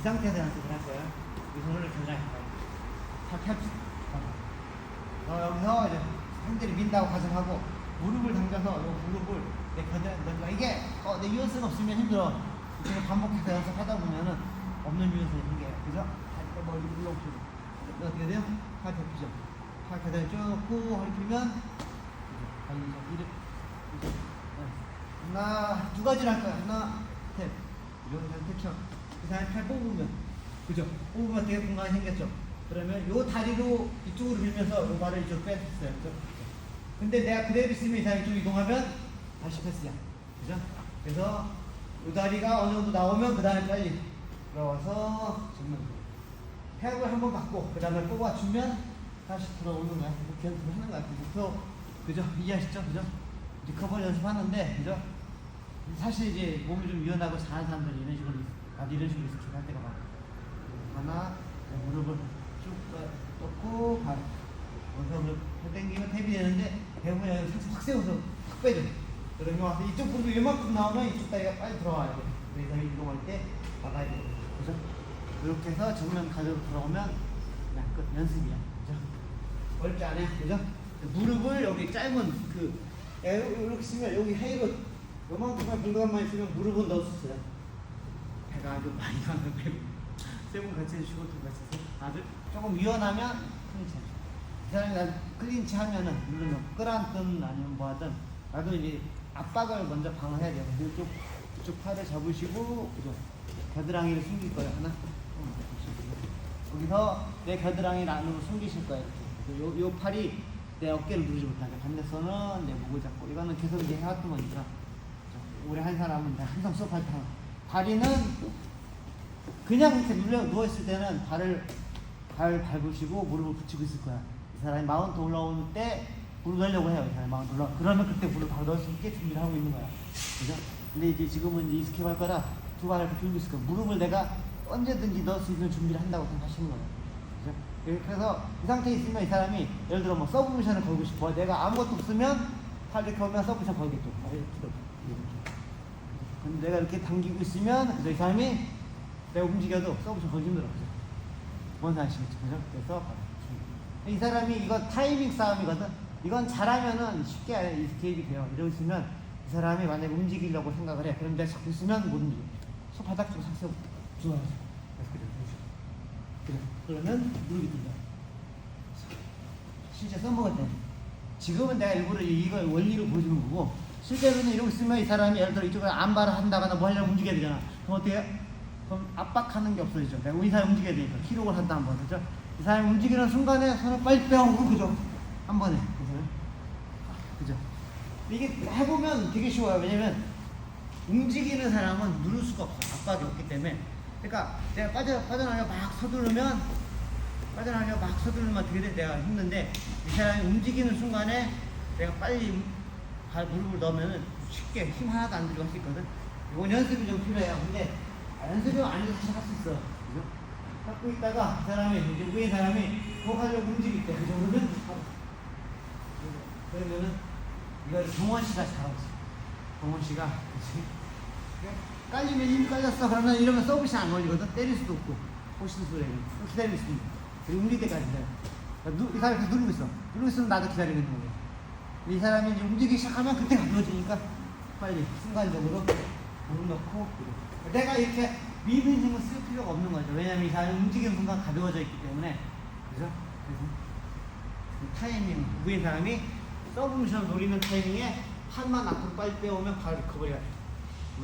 이 상태에서 연습을 할 거예요. 이 손을 굉장히 탁 펼치. 어, 여기서 이제 상대를 민다고 가정하고 무릎을 당겨서 이 무릎을 내 견뎌 내가 이게 어, 내 유연성 없으면 힘들어. 이렇게 반복해서 연습하다 보면은 없는 유연성이 생겨요. 그죠? 팔 머리 물렁치고 어떻게 돼요? 팔 펴피죠. 팔 그대로 쭉고 허리 펴면 이렇게 이렇게 하나 두 가지를 할 거야. 하나 셋 이런 펼쳐. 그 다음에 팔 뽑으면 그죠? 뽑으면 되게 공간이 생겼죠. 그러면 요 다리로 이쪽으로 밀면서 요 발을 이쪽 뺐어요. 그죠? 근데 내가 그대로 있으면 이 사람이 좀 이동하면 다시 패스야. 그죠? 그래서 요 다리가 어느 정도 나오면 그 다음에 빨리 들어와서 정면 해압을 한번 받고 그 다음에 뽑아주면 다시 들어오는 거야. 이렇게 연습을 하는 거야. 그래서 그죠? 이해하시죠? 그죠? 리커버리 연습하는데 그죠? 사실 이제 몸이 좀 유연하고 잘하는 사람들은 이런 식으로 나도 이런 식으로 스킬 할 때가 많아. 하나 무릎을 쭉 뻗고 발 원성을 당기면 탭이 되는데 대부분 여기 살짝 확 세워서 확 빼줘. 그러면 와서 이쪽 부분 이만큼 나오면 이쪽 다리가 빨리 들어와야 돼. 그래서 이동할 때 막아야 돼. 그죠? 이렇게 해서 정면 가져로 들어오면 그냥 끝 연습이야. 그죠? 어렵지 않아요. 그죠? 무릎을 여기 짧은 그 야, 요- 이렇게 쓰면 여기 헤이로 요만큼만 공간만 있으면 무릎은 넣을 수 있어요. 배가 아주 많이 가는 배고 세분 같이 해주시고 두 같이 해서 아주 조금 유연하면 클린치 하죠. 이 사람이 난 클린치 하면은 물론 끌어안든 아니면 뭐 하든 나도 이제 압박을 먼저 방어해야 돼요. 이쪽 이쪽 팔을 잡으시고 그죠? 겨드랑이를 숨길 거예요. 하나. 여기서 내 겨드랑이를 안으로 숨기실 거예요. 이렇게. 요, 요 팔이 내 어깨를 누르지 못하게 반대손은 내 목을 잡고 이거는 계속 이제 해왔던 거니까 자, 오래 한 사람은 다 항상 수업할 때. 다리는 그냥 이렇게 눌려 누워있을 때는 발을 발 밟으시고 무릎을 붙이고 있을 거야. 이 사람이 마운트 올라오는 때 무릎 넣으려고 해요. 이 사람이 마운트 올라 그러면 그때 무릎 바로 넣을 수 있게 준비를 하고 있는 거야. 그죠? 근데 이제 지금은 이제 스킵 할 거라 두 발을 이렇게 들고 있을 거야. 무릎을 내가 언제든지 넣을 수 있는 준비를 한다고 생각하시는 거예요. 그죠? 해서 이 상태에 있으면 이 사람이 예를 들어 뭐 서브미션을 걸고 싶어. 내가 아무것도 없으면 팔 이렇게 오면 서브미션 걸겠죠 근데 내가 이렇게 당기고 있으면 이 사람이 내가 움직여도 서브션 걸기 힘들어 그죠? 뭔 아시겠죠? 그죠? 그래서 이 사람이 이거 타이밍 싸움이거든. 이건 잘하면은 쉽게 이스케이프 돼요. 이러고 있으면 이 사람이 만약에 움직이려고 생각을 해. 내가 잡고 있으면 못 움직여. 손바닥 좀 삭세고 좋아요. 그래서 그래 그래 그러면 무릎이 들려. 실제 써먹을 때 지금은 내가 일부러 이걸 원리로 보여주는 거고 실제로는 이러고 있으면 이 사람이 예를 들어 이쪽을 안발을 한다거나 뭐 하려고 움직여야 되잖아 그럼 해? 그럼 압박하는 게 없어지죠 내가 이 사람 움직여야 되니까 기록을 한다 한번 그죠? 이 사람이 움직이는 순간에 손을 빨리 빼오고 그죠? 한 번에 그죠? 그죠? 이게 해보면 되게 쉬워요 왜냐면 움직이는 사람은 누를 수가 없어 압박이 없기 때문에 그러니까 내가 빠져 빠져나가 막 서두르면 빠져나가 막 서두르면 되게 내가 힘든데 이 사람이 움직이는 순간에 내가 빨리 발 무릎을 넣으면 쉽게 힘 하나도 안 들고 할 수 있거든. 이건 연습이 좀 필요해요. 근데 아, 연습이 아니어도 할수 있어. 그죠? 갖고 있다가 이 사람이 이제 위에 사람이 가지고 움직일 때 그죠? 그러면 바로 그러면은 이걸 정원 씨가 잘하고 있어. 정원 씨가 그치? 깔리면 힘 깔렸어. 그러면 이러면 서브시 안 걸리거든. 때릴 수도 없고. 호신 소리 기다리고 있습니다. 그리고 움직일 때까지 기다려. 이 사람이 누르고 있어. 누르고 있으면 나도 기다리고 있는 거예요 이 사람이 이제 움직이기 시작하면 그때 가벼워지니까 빨리 순간적으로 무릎 넣고 그리고 내가 이렇게 미는 힘을 쓸 필요가 없는 거죠 왜냐면 이 사람이 움직이는 순간 가벼워져 있기 때문에 그죠? 그래서 이 타이밍 위에 사람이 서브미션을 노리는 타이밍에 팔만 앞으로 빨리 빼오면 바로 리커버리가 돼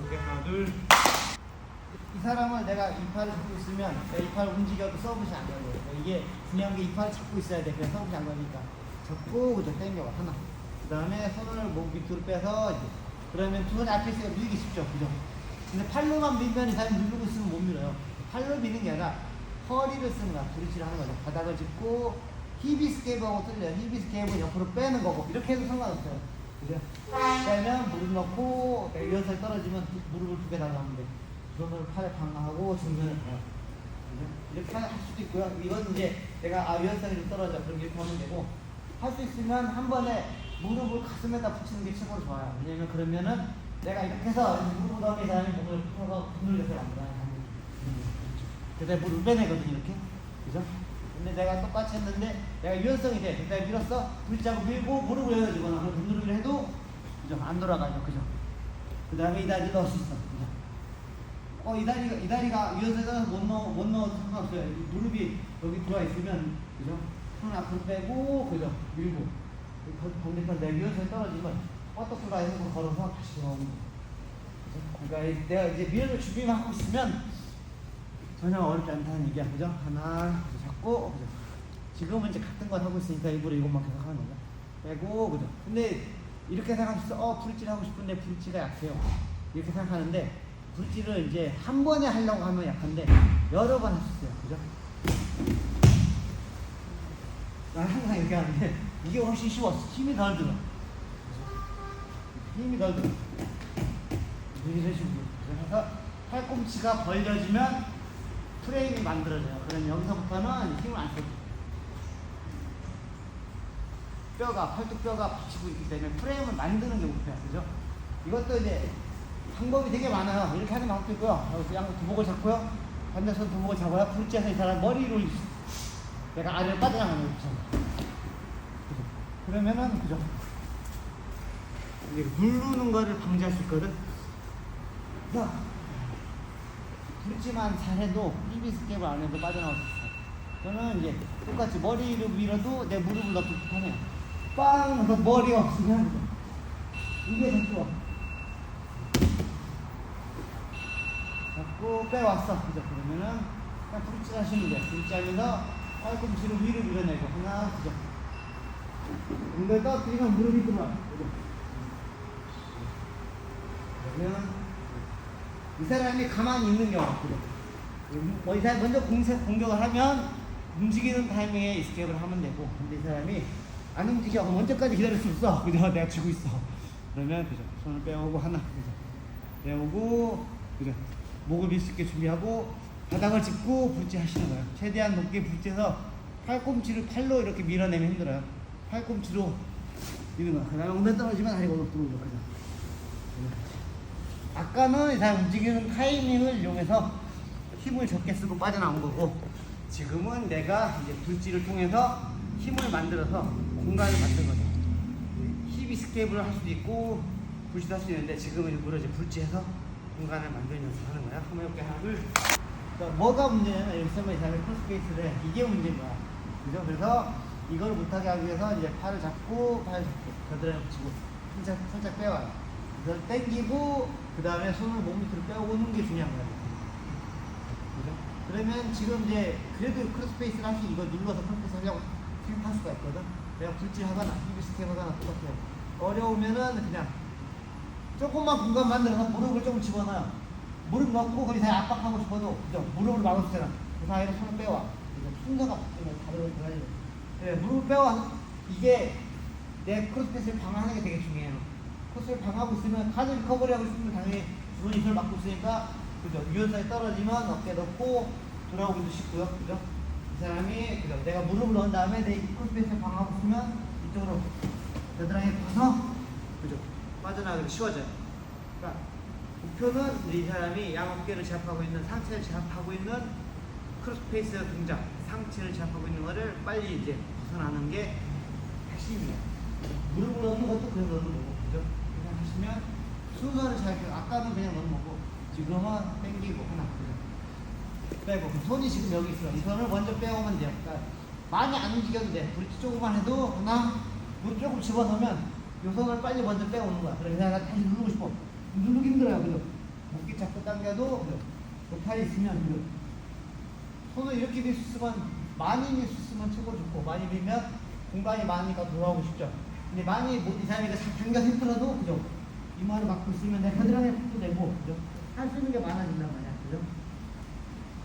이렇게 하나 둘. 이 사람은 내가 이 팔을 잡고 있으면 이 팔을 움직여도 서브시 안 걸려요. 이게 중요한 게 이 팔을 잡고 있어야 돼. 그냥 서브시 안 걸리니까. 잡고 그저 당겨봐 하나. 그 다음에 손을 목 밑으로 빼서 이제 그러면 두 손이 앞에 있으니까 밀기 쉽죠, 그죠? 근데 팔로만 밀면 이 사람이 누르고 있으면 못 밀어요. 팔로 미는 게 아니라 허리를 쓰는 거야. 브릿지를 하는 거죠. 바닥을 짚고 히비스 케이브하고 틀려요. 히비스 케이브는 옆으로 빼는 거고 이렇게 해도 상관없어요. 그죠? 빼면 무릎 넣고 유연성이 떨어지면 무릎을 두개 달라면 돼. 팔을 방어하고 정면을 가요. 그죠? 이렇게 할 수도 있고요. 이건 이제 내가 아 유연성이 좀 떨어져. 그럼 이렇게 하면 되고 할 수 있으면 한 번에 무릎을 가슴에다 붙이는 게 최고로 좋아요. 왜냐면 그러면은 내가 이렇게 해서 무릎을 넣으면 이 사람이 몸을 펴서 눈을 이렇게 만들어요. 그다음에 물을 빼내거든 이렇게 그죠? 근데 내가 똑같이 했는데 내가 유연성이 돼 그다음에 밀었어 불자고 밀고 무릎을 열어주거나 그럼 누르기를 해도 그죠? 안 돌아가죠 그죠? 그 다음에 이 다리 넣을 수 있어 그죠? 어, 이 다리가, 이 다리가 유연성에서 못 넣어, 못 넣어도 상관없어요. 이 무릎이 여기 들어와 있으면, 그죠? 손 앞으로 빼고, 그죠? 밀고. 그 반대편 내 유연성이 떨어지면, 버터플라이 해서 걸어서 다시 들어오는 거예요. 그러니까 이- 내가 이제 밀을 준비만 하고 있으면, 전혀 어렵지 않다는 얘기야. 그죠? 하나, 그죠? 잡고, 그죠? 지금은 이제 같은 걸 하고 있으니까 일부러 이것만 계속 하는 거죠. 빼고, 그죠? 근데 이렇게 생각하면서, 어, 브릿지를 하고 싶은데 브릿지가 약해요. 이렇게 생각하는데, 브릿지를 이제 한 번에 하려고 하면 약한데, 여러 번 할 수 있어요. 그죠? 난 항상 이렇게 하는데, 이게 훨씬 쉬웠어. 힘이 덜 들어. 힘이 덜 들어. 이런 식으로. 그래서 팔꿈치가 벌려지면 프레임이 만들어져요. 그럼 여기서부터는 힘을 안 써. 뼈가 팔뚝뼈가 받치고 있기 때문에 프레임을 만드는 게 목표야, 그죠? 이것도 이제 방법이 되게 많아요. 이렇게 하는 방법도 있고요. 여기서 양쪽 두목을 잡고요. 반대손 두목을 잡아요. 불지에서 이 사람 머리로 내가 아래로 빠져나가는 거죠. 그러면은 그죠? 이게 누르는 거를 방지할 수 있거든. 자, 불지만 잘해도 입이 스텝을 안 해도 빠져나올 수 있어. 저는 이제 똑같이 머리를 밀어도 내 무릎을 넣기 편해요. 빵! 하면서 머리 없으면 이게 더 좋아. 잡고 빼왔어. 그죠? 그러면은 그냥 브릿지 하시면 돼. 브릿지 하면서 팔꿈치로 위로 밀어내고 하나, 그죠? 엉덩이 떨어뜨리면 무릎이. 그죠? 그러면 이 사람이 가만히 있는 경우? 뭐 이 사람이 먼저 공세, 공격을 하면 움직이는 타이밍에 스텝을 하면 되고, 근데 이 사람이 안 움직여. 그럼 언제까지 기다릴 수 없어. 그죠? 내가 쥐고 있어. 그러면, 그죠? 손을 빼오고 하나, 그죠? 빼오고, 그죠? 목을 밀 수 있게 준비하고, 바닥을 짚고 불지 하시는 거예요. 최대한 높게 불지해서 팔꿈치를 팔로 이렇게 밀어내면 힘들어요. 팔꿈치로 미는 거야. 그 다음에 엉덩이 떨어지면 다리가 들어오죠. 그죠? 아까는 이 사람 움직이는 타이밍을 이용해서 힘을 적게 쓰고 빠져나온 거고 지금은 내가 이제 불지를 통해서 힘을 만들어서 공간을 만든 거죠. 힙이 스케이블을 할 수도 있고 불지도 할 수 있는데 지금은 일부러 이제 불지해서 공간을 연습을 하는 거야. 한번 해볼게 하나 둘. 그러니까 뭐가 문제냐면 이 사람이 크로스페이스를 해. 이게 문제인 거야. 그죠? 그래서 이걸 못하게 하기 위해서 이제 팔을 잡고 팔을 잡고 겨드랑이 붙이고 살짝 살짝 빼와요. 그래서 당기고 그 다음에 손을 몸 밑으로 빼오는 게 중요한 거예요. 그죠? 그러면 지금 이제 그래도 크로스페이스를 할수 이거 눌러서 크로스페이스 하려고 생각할 수가 있거든. 내가 불질 하거나 히비 스텝 하거나 똑같아요. 어려우면은 그냥 조금만 공간 만들어서 무릎을 조금 집어넣어요. 무릎 넣고 거기 사이 압박하고 싶어도 그죠? 무릎을 막아주잖아. 그 사이로 손을 빼와. 그죠? 순서가 바뀌면 거 가지고. 네, 무릎을 빼와. 이게 내 크로스핏을 방어하는 게 되게 중요해요. 크로스를 방어하고 있으면 카드 리커버리 하고 싶으면 당연히 주머니 를 막고 있으니까 그죠? 유연성이 떨어지면 어깨 넣고 돌아오기도 쉽고요. 그죠? 이 사람이 그죠? 내가 무릎을 넣은 다음에 내 크로스핏을 방어하고 있으면 이쪽으로 겨드랑이 파서 그죠? 빠져나가기 쉬워져요. 그러니까 목표는 이 사람이 양 어깨를 제압하고 있는 상체를 제압하고 있는 크로스페이스 동작, 상체를 제압하고 있는 거를 빨리 이제 벗어나는 게 핵심이에요. 무릎을 넣는 것도 그냥 넣는 거고, 그죠? 그냥 하시면 순서를 잘, 그 아까는 그냥 넣는 거고, 지금은 당기고 하나, 그죠? 빼고, 손이 지금 여기 있어. 이 손을 먼저 빼오면 돼요. 그러니까 많이 안 움직여도 돼. 브릿지 조금만 해도 하나, 무릎 조금 집어넣으면 이 손을 빨리 먼저 빼오는 거야. 그래서 내가 다시 누르고 싶어. 누르기 힘들어요, 그죠? 목기 잡고 당겨도, 그죠? 그 팔이 있으면, 그죠? 손을 이렇게 밀 수 있으면 많이 밀 수 있으면 최고 좋고 많이 밀면 공간이 많으니까 돌아오고 싶죠. 근데 많이 못, 이 사람이 당겨서 힘들어도 그죠? 이마를 막고 있으면 내 겨드랑이 푹도 되고 그죠? 할 수 있는 게 많아진단 말이야. 그죠?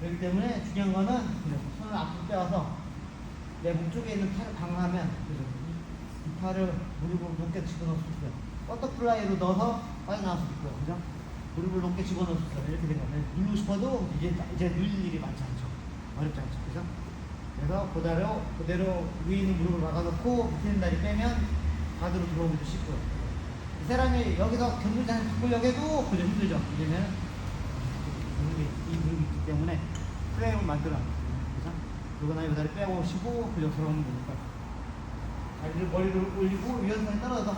그렇기 때문에 중요한 거는 그죠? 손을 앞으로 빼와서 내 목 쪽에 있는 팔을 방어하면 그죠? 이, 이 팔을 무릎을 높게 집어넣을 수 있어요. 버터플라이로 넣어서 빨리 나올 수 있고요. 그죠? 무릎을 높게 집어넣을 수 있어요. 이렇게 된 거면 누르고 싶어도 이제, 이제 눌릴 일이 많지 않죠. 어렵지 않죠. 그죠? 그래서 그대로, 그대로 위에 있는 무릎을 막아놓고 밑에 있는 다리 빼면 바드로 들어오기도 쉽고요. 이 사람이 여기서 견들자를 바꾸려고 해도 그죠 힘들죠. 이제는 무릎이, 이 무릎이 있기 때문에 프레임을 만들어. 그죠? 그리고 나이 다리 쉬고 그리고 들어오면 되니까. 다리를 머리를 올리고 유연성이 떨어져서.